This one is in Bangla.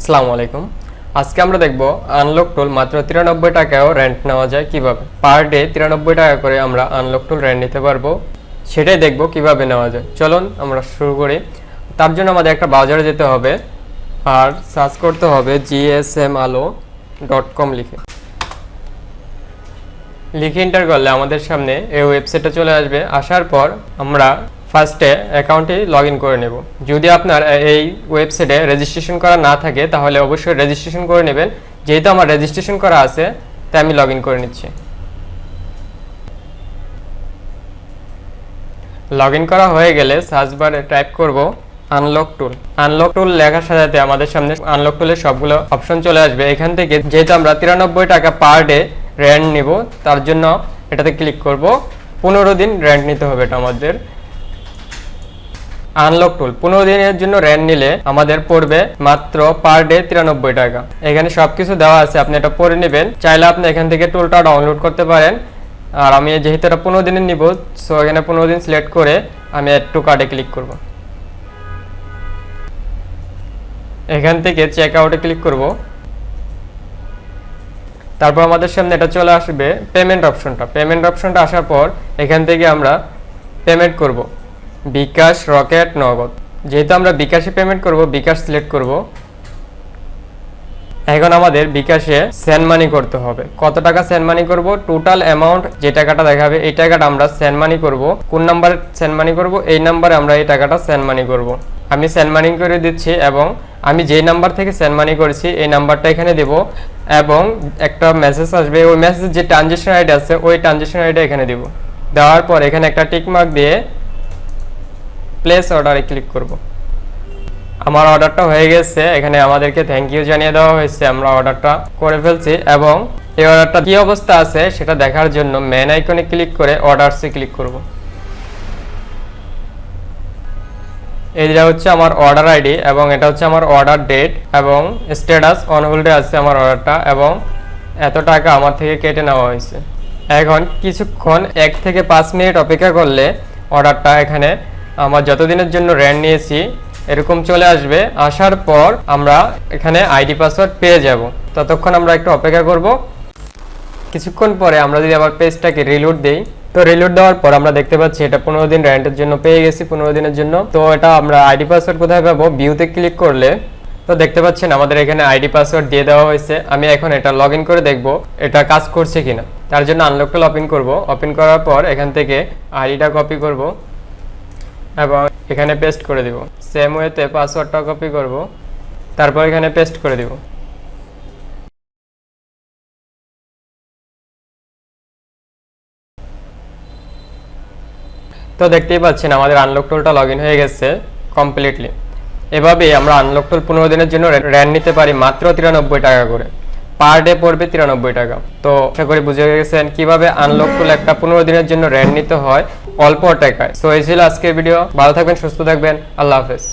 আসসালামু আলাইকুম আজকে আমরা দেখব আনলক টুল মাত্র তিরানব্বই টাকায়ও রেন্ট নেওয়া যায় কীভাবে। পার ডে তিরানব্বই টাকা করে আমরা আনলক টুল রেন্ট নিতে পারব। সেটাই দেখব কীভাবে নেওয়া যায়। চলুন আমরা শুরু করি। তার জন্য আমাদের একটা বাজারে যেতে হবে। আর সার্চ করতে হবে জিএসএম আলো ডট কম লিখে। লিখে এন্টার করলে আমাদের সামনে এই ওয়েবসাইটে চলে আসবে। আসার পর আমরা ফার্স্টে অ্যাকাউন্টে লগ ইন করে নেব। যদি আপনার এই ওয়েবসাইটে রেজিস্ট্রেশন করা না থাকে, তাহলে অবশ্যই রেজিস্ট্রেশন করে নেবেন। যেহেতু আমার রেজিস্ট্রেশন করা আছে, তাই আমি লগ করে নিচ্ছি। লগ করা হয়ে গেলে সার্চ বারে টাইপ করব আনলক টুল আনলক টুল লেখার সাথে আমাদের সামনে আনলক টুলের সবগুলো অপশন চলে আসবে। এখান থেকে যেহেতু আমরা তিরানব্বই টাকা পার ডে রেন্ট নিব, তার জন্য এটাতে ক্লিক করব। পনেরো দিন রেন্ট নিতে হবে এটা আমাদের। আনলক টুল পনেরো দিনের জন্য রেন্ট নিলে আমাদের পড়বে মাত্র পার ডে তিরানব্বই টাকা। এখানে সবকিছু দেওয়া আছে, আপনি এটা পড়ে নেবেন। চাইলে আপনি এখান থেকে টুলটা ডাউনলোড করতে পারেন। আর আমি যেহেতু এটা পনেরো দিনের নিব সো এখানে পনেরো দিন সিলেক্ট করে আমি একটু কার্ডে ক্লিক করব। এখান থেকে চেক আউটে ক্লিক করব। তারপর আমাদের সামনে এটা চলে আসবে পেমেন্ট অপশনটা পেমেন্ট অপশনটা আসার পর এখান থেকে আমরা পেমেন্ট করব। বিকাশ, রকেট, নগদ। যেহেতু আমরা বিকাশে পেমেন্ট করব, বিকাশ সিলেক্ট করব, এখন আমাদের বিকাশে সেন্ড মানি করতে হবে। কত টাকা সেন্ড মানি করব? টোটাল অ্যামাউন্ট যে টাকাটা দেখাবে, এই টাকাটা আমরা সেন্ড মানি করব। কোন নাম্বারে সেন্ড মানি করব? এই নাম্বারে আমরা এই টাকাটা সেন্ড মানি করব। আমি সেন্ড মানি করে দিচ্ছি এবং আমি যেই নাম্বার থেকে সেন্ড মানি করেছি, এই নাম্বারটা এখানে দেব এবং একটা মেসেজ আসবে। ওই মেসেজ যে ট্রানজেকশন আইডি আছে, ওই ট্রানজেকশন আইডি এখানে দেব। দেওয়ার পর এখানে একটা টিক মার্ক দিয়ে প্লেস অর্ডারে ক্লিক করব। আমার অর্ডারটা হয়ে গেছে, এখানে আমাদেরকে থ্যাংক ইউ জানিয়ে দেওয়া হয়েছে, আমরা অর্ডারটা করে ফেলছি এবং এই অর্ডারটা কি অবস্থা আছে সেটা দেখার জন্য মেন আইকনে ক্লিক করে অর্ডারসে ক্লিক করব। এইটা হচ্ছে আমার অর্ডার আইডি এবং এটা হচ্ছে আমার অর্ডার ডেট এবং স্ট্যাটাস অন হোল্ডে আছে আমার অর্ডারটা এবং এত টাকা আমার থেকে কেটে নেওয়া হয়েছে। এখন কিছুক্ষণ এক থেকে পাঁচ মিনিট অপেক্ষা করলে অর্ডারটা এখানে আমার যতদিনের জন্য র্যান্ড নিয়েছি, এরকম চলে আসবে। আসার পর আমরা এখানে আইডি পাসওয়ার্ড পেয়ে যাব। ততক্ষণ আমরা একটু অপেক্ষা করব। কিছুক্ষণ পরে আমরা যদি আবার পেজটাকে রিলোড দেই, তো রিলোড দেওয়ার পর আমরা দেখতে পাচ্ছি এটা পনেরো দিন র্যান্টের জন্য পেয়ে গেছি, পনেরো দিনের জন্য। তো এটা আমরা আইডি পাসওয়ার্ড কোথায় পাবো? ভিউতে ক্লিক করলে। তো দেখতে পাচ্ছেন আমাদের এখানে আইডি পাসওয়ার্ড দিয়ে দেওয়া হয়েছে। আমি এখন এটা লগ ইন করে দেখব এটা কাজ করছে কিনা। তার জন্য আনলকটা ওপেন করব। ওপেন করার পর এখান থেকে আইডিটা কপি করব। এবং এখানে পেস্ট করে দিব। সেম ওয়েতে পাসওয়ার্ডটা কপি করব। তারপর এখানে পেস্ট করে দিব। তো দেখতেই পাচ্ছেন, আমাদের আনলক টুলটা লগ হয়ে গেছে কমপ্লিটলি এভাবেই আমরা আনলক টুল পনেরো দিনের জন্য র্যান নিতে পারি মাত্র তিরানব্বই টাকা করে। পার ডে পড়বে তিরানব্বই টাকা। তো আশা করি বুঝে গেছেন কীভাবে আনলক টুল একটা পনেরো দিনের জন্য র্যান নিতে হয়। অল্প টাকায়। তো এই ছিল আজকের ভিডিও ভালো থাকবেন সুস্থ থাকবেন। আল্লাহ হাফেজ।